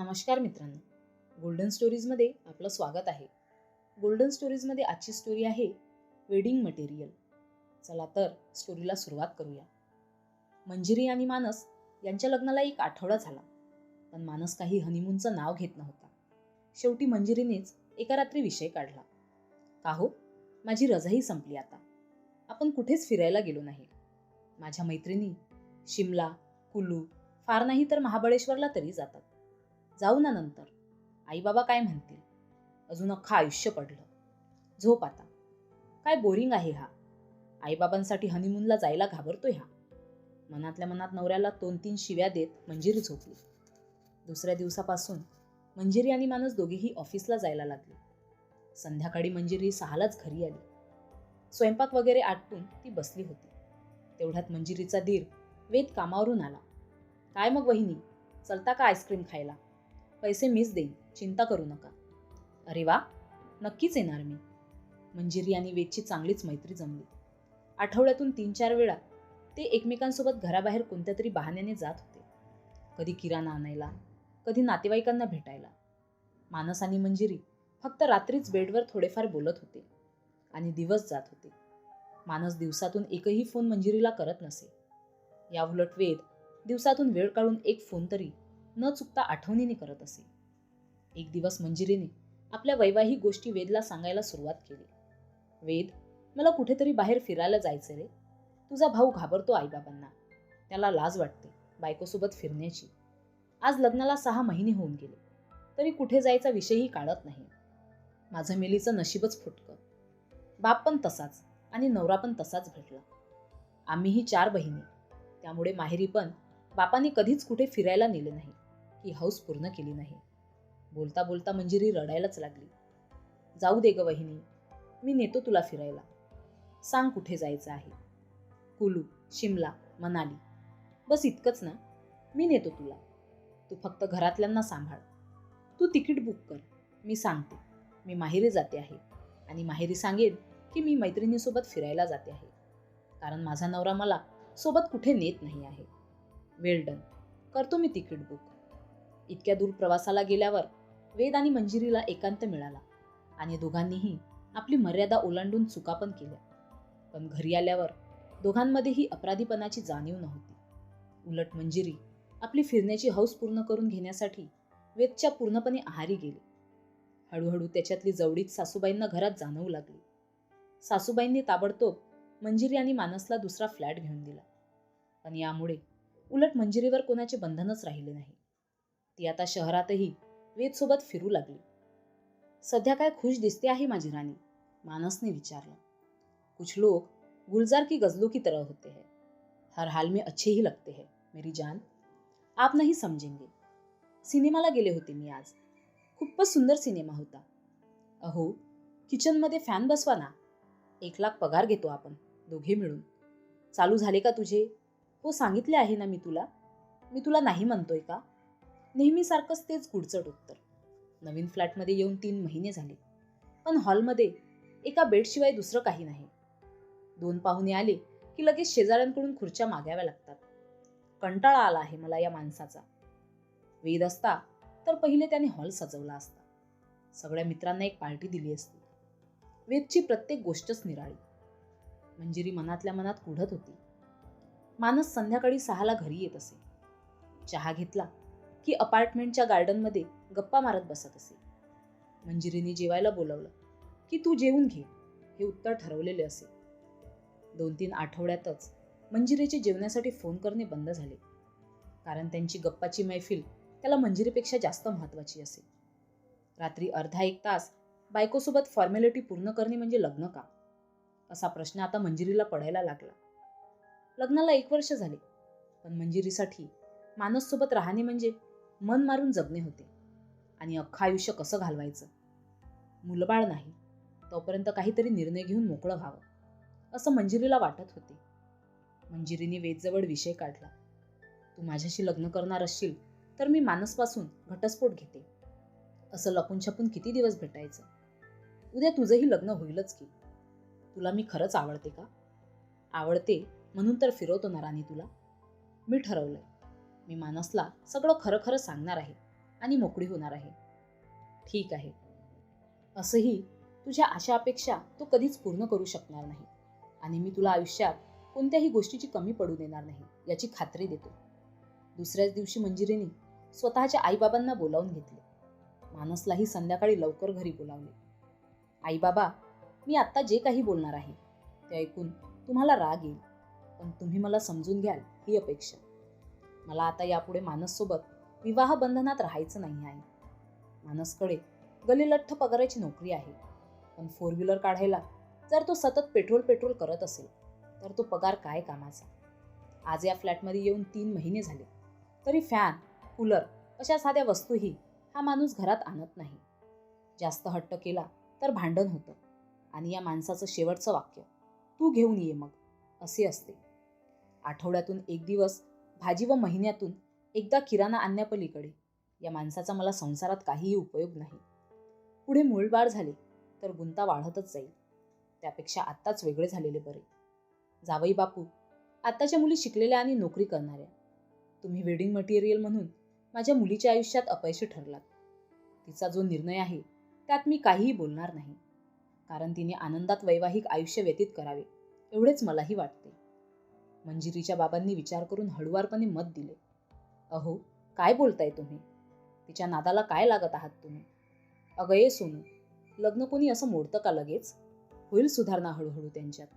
नमस्कार मित्रांनो. गोल्डन स्टोरीजमध्ये आपलं स्वागत आहे. गोल्डन स्टोरीजमध्ये आजची स्टोरी आहे वेडिंग मटेरियल चला तर स्टोरीला सुरुवात करूया. मंजिरी आणि मानस यांच्या लग्नाला एक आठवडा झाला. पण मानस काही हनीमूनचं नाव घेत नव्हता. शेवटी मंजिरीनेच एका रात्री विषय काढला. का हो? माझी रजाही संपली आता. आपण कुठेच फिरायला गेलो नाही. माझ्या मैत्रिणी शिमला कुलू फार नाही तर महाबळेश्वरला तरी जातात. जाऊ ना नंतर. आईबाबा काय म्हणतील? अजून अख्खं आयुष्य पडलं. झोप आता. काय बोरिंग आहे हा. आईबाबांसाठी हनीमूनला जायला घाबरतोय हा. मनातल्या मनात नवऱ्याला दोन तीन शिव्या देत मंजिरी झोपली. दुसऱ्या दिवसापासून मंजिरी आणि मानस दोघेही ऑफिसला जायला लागले. संध्याकाळी मंजिरी सहालाच घरी आली. स्वयंपाक वगैरे आटपून ती बसली होती. तेवढ्यात मंजिरीचा दीर वेद कामावरून आला. काय मग वहिनी? चलता का आईस्क्रीम खायला? पैसे मीच देईन. चिंता करू नका. अरे वा नक्कीच येणार मी. मंजिरी आणि वेदची चांगलीच मैत्री जमली. आठवड्यातून तीन चार वेळा ते एकमेकांसोबत घराबाहेर कोणत्या तरी बहाण्याने जात होते. कधी किराणा आणायला कधी नातेवाईकांना भेटायला. मानस आणि मंजिरी फक्त रात्रीच बेडवर थोडेफार बोलत होते आणि दिवस जात होते. मानस दिवसातून एकही फोन मंजिरीला करत नसे. याउलट वेद दिवसातून वेळ काढून एक फोन तरी न चुकता आठवणीने करत असे. एक दिवस मंजिरीने आपल्या वैवाहिक गोष्टी वेदला सांगायला सुरुवात केली. वेद मला कुठेतरी बाहेर फिरायला जायचं रे. तुझा भाऊ घाबरतो आईबाबांना. त्याला लाज वाटते बायकोसोबत फिरण्याची. आज लग्नाला सहा महिने होऊन गेले. तरी कुठे जायचा विषयही काढत नाही. माझं मेलीचं नशीबच फुटकं. बाप पण तसाच आणि नवरा पण तसाच भेटला. आम्हीही चार बहिणी. त्यामुळे माहेरी पण बापाने कधीच कुठे फिरायला नेले नाही. की हौस पूर्ण केली नाही. बोलता बोलता मंजिरी रडायलाच लागली. जाऊ दे ग वहिनी मी नेतो तुला फिरायला. सांग कुठे जायचं आहे? कुलू शिमला मनाली. बस इतकंच ना मी नेतो तुला. तू फक्त घरातल्यांना सांभाळ. तू तिकीट बुक कर मी सांगते. मी माहेरी जाते आहे आणि माहेरी सांगेन की मी मैत्रिणीसोबत फिरायला जाते आहे. कारण माझा नवरा मला सोबत कुठे नेत नाही आहे. वेल डन करतो मी तिकीट बुक. इतक्या दूर प्रवासाला गेल्यावर वेद आणि मंजिरीला एकांत मिळाला आणि दोघांनीही आपली मर्यादा ओलांडून चुका पण केल्या. पण घरी आल्यावर दोघांमध्येही अपराधीपणाची जाणीव नव्हती. उलट मंजिरी आपली फिरण्याची हौस पूर्ण करून घेण्यासाठी वेदच्या पूर्णपणे आहारी गेली. हळूहळू त्याच्यातली जवळीक सासूबाईंना घरात जाणवू लागली. सासूबाईंनी ताबडतोब मंजिरी आणि मानसला दुसरा फ्लॅट घेऊन दिला. पण यामुळे उलट मंजिरीवर कोणाचे बंधनच राहिले नाही. ती आता शहरातही वेदसोबत फिरू लागली. सध्या काय खुश दिसते आहे माझी राणी मानसने विचारलं. कुछ लोग गुलजार की गजलों की तरह होते हैं. हर हाल में अच्छे ही लगते हैं मेरी जान. आप नहीं समजेंगे सिनेमाला गेले होते मी आज. खूपच सुंदर सिनेमा होता. अहो किचनमध्ये फॅन बसवा ना. एक लाख पगार घेतो आपण दोघे मिळून. चालू झाले का तुझे? हो सांगितले आहे ना मी तुला. मी तुला नाही म्हणतोय का? नेहमीसारखंच तेच गुडचट उत्तर. नवीन फ्लॅटमध्ये येऊन तीन महिने झाले. पण हॉलमध्ये एका बेडशिवाय दुसरं काही नाही. दोन पाहुणे आले की लगेच शेजाऱ्यांकडून खुर्च्या मागाव्या लागतात. कंटाळा आला आहे मला या माणसाचा. वेद असता तर पहिले त्याने हॉल सजवला असता. सगळ्या मित्रांना एक पार्टी दिली असती. वेदची प्रत्येक गोष्टच निराळी. मंजिरी मनातल्या मनात कुढत होती. मानस संध्याकाळी सहाला घरी येत असे. चहा घेतला की अपार्टमेंटच्या गार्डनमध्ये गप्पा मारत बसत असे. मंजिरीने जेवायला बोलावलं की तू जेवून घे हे उत्तर ठरवलेले असे. दोन तीन आठवड्यातच मंजिरीचे जेवण्यासाठी फोन करणे बंद झाले. कारण त्यांची गप्पाची मैफिल त्याला मंजिरीपेक्षा जास्त महत्त्वाची असे. रात्री अर्धा एक तास बायकोसोबत फॉर्मॅलिटी पूर्ण करणे म्हणजे लग्न का? असा प्रश्न आता मंजिरीला पडायला लागला. लग्नाला एक वर्ष झाले पण मंजिरीसाठी मानससोबत राहणे म्हणजे मन मारून जगणे होते. आणि अख्खं आयुष्य कसं घालवायचं? मुलबाळ नाही तोपर्यंत काहीतरी निर्णय घेऊन मोकळं व्हावं असं मंजिरीला वाटत होते. मंजिरीने वेदजवळ विषय काढला. तू माझ्याशी लग्न करणार असशील तर मी मानसपासून घटस्फोट घेते. असं लपून छपून किती दिवस भेटायचं? उद्या तुझंही लग्न होईलच की. तुला मी खरंच आवडते का? आवडते म्हणून तर फिरवतो ना तुला. मी ठरवलंय. मी मानसला सगळं खरं खरं सांगणार आहे आणि मोकळी होणार आहे. ठीक आहे. असंही तुझ्या आशा अपेक्षा तू कधीच पूर्ण करू शकणार नाही आणि मी तुला आयुष्यात कोणत्याही गोष्टीची कमी पडू देणार नाही याची खात्री देतो. दुसऱ्याच दिवशी मंजिरीने स्वतःच्या आईबाबांना बोलावून घेतले. मानसलाही संध्याकाळी लवकर घरी बोलावले. आईबाबा मी आत्ता जे काही बोलणार आहे ते ऐकून तुम्हाला राग येईल पण तुम्ही मला समजून घ्याल ही अपेक्षा. मला आता यापुढे मानससोबत विवाह बंधनात राहायचं नाही आहे. मानसकडे गलीलठ्ठ पगाराची नोकरी आहे. पण फोर व्हीलर काढायला जर तो सतत पेट्रोल पेट्रोल करत असेल तर तो पगार काय कामाचा? आज या फ्लॅटमध्ये येऊन तीन महिने झाले तरी फॅन कूलर अशा साध्या वस्तूही हा माणूस घरात आणत नाही. जास्त हट्ट केला तर भांडण होतं. आणि या माणसाचं शेवटचं वाक्य तू घेऊन ये मग असे असते. आठवड्यातून एक दिवस भाजी व महिन्यातून एकदा किराणा आणण्यापलीकडे. या माणसाचा मला संसारात काहीही उपयोग नाही. पुढे मूळबाळ झाले तर गुंता वाढतच जाईल. त्यापेक्षा आत्ताच वेगळे झालेले बरे. जावई बापू आत्ताच्या मुली शिकलेल्या आणि नोकरी करणाऱ्या. तुम्ही वेडिंग मटेरियल म्हणून माझ्या मुलीच्या आयुष्यात अपयशी ठरलात. तिचा जो निर्णय आहे त्यात मी काहीही बोलणार नाही. कारण तिने आनंदात वैवाहिक आयुष्य व्यतीत करावे एवढेच मलाही वाटते. मंजिरीच्या बाबांनी विचार करून हळुवारपणे मत दिले. अहो काय बोलताय तुम्ही? तिच्या नादाला काय लागत आहात तुम्ही? अगं ये सोनू लग्न कोणी असं मोडतं का लगेच? होईल सुधारणा हळूहळू त्यांच्यात.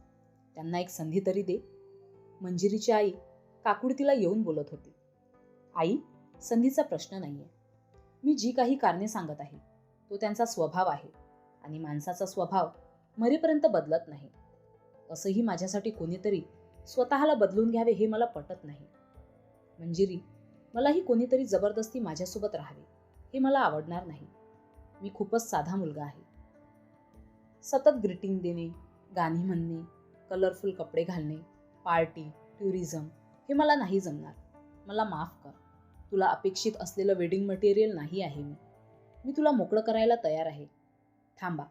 त्यांना एक संधी तरी दे. मंजिरीची आई काकुडतीला येऊन बोलत होती. आई संधीचा प्रश्न नाहीये. मी जी काही कारणे सांगत आहे तो त्यांचा स्वभाव आहे आणि माणसाचा स्वभाव मरेपर्यंत बदलत नाही. असंही माझ्यासाठी कोणीतरी स्वतःला बदलून घ्यावे हे मला पटत नाही. मंजिरी मलाही कोणीतरी जबरदस्ती माझ्यासोबत राहावे हे मला आवडणार नाही. मी खूपच साधा मुलगा आहे. सतत ग्रीटिंग देणे गाणी म्हणणे कलरफुल कपडे घालणे पार्टी टुरिझम हे मला नाही जमणार. मला माफ कर. तुला अपेक्षित असलेलं वेडिंग मटेरियल नाही आहे मी. मी तुला मोकळं करायला तयार आहे. थांबा.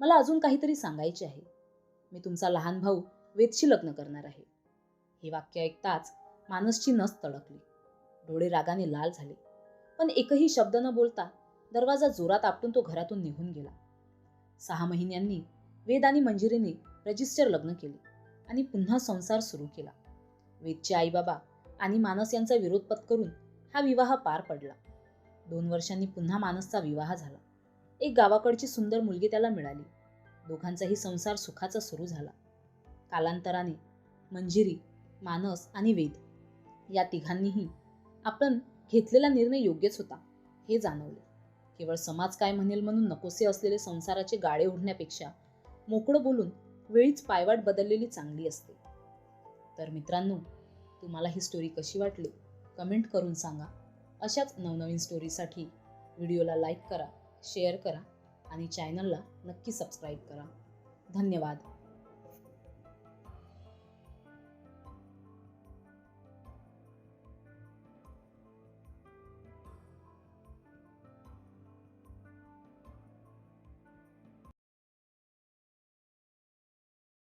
मला अजून काहीतरी सांगायचे आहे. मी तुमचा लहान भाऊ वेदशी लग्न करणार आहे. हे वाक्य ऐकताच मानसची नस तडकली. डोळे रागाने लाल झाले. पण एकही शब्द न बोलता दरवाजा जोरात आपटून तो घरातून निघून गेला. सहा महिन्यांनी वेद आणि मंजिरीने रजिस्टर लग्न केले आणि पुन्हा संसार सुरू केला. वेदचे आईबाबा आणि मानस यांचा विरोध पत्करून हा विवाह पार पडला. दोन वर्षांनी पुन्हा मानसचा विवाह झाला. एक गावाकडची सुंदर मुलगी त्याला मिळाली. दोघांचाही संसार सुखाचा सुरू झाला. कालांतराने मंजिरी मानस आणि वेद या तिघांनीही आपण घेतलेला निर्णय योग्यच होता हे जाणवले. केवळ समाज काय म्हणेल म्हणून नकोसे असलेले संसाराचे गाडे ओढण्यापेक्षा मोकळं बोलून वेळीच पायवाट बदललेली चांगली असते. तर मित्रांनो तुम्हाला ही स्टोरी कशी वाटली? कमेंट करून सांगा. अशाच नवनवीन स्टोरीसाठी व्हिडिओला लाईक करा शेअर करा आणि चॅनलला नक्की सबस्क्राईब करा. धन्यवाद.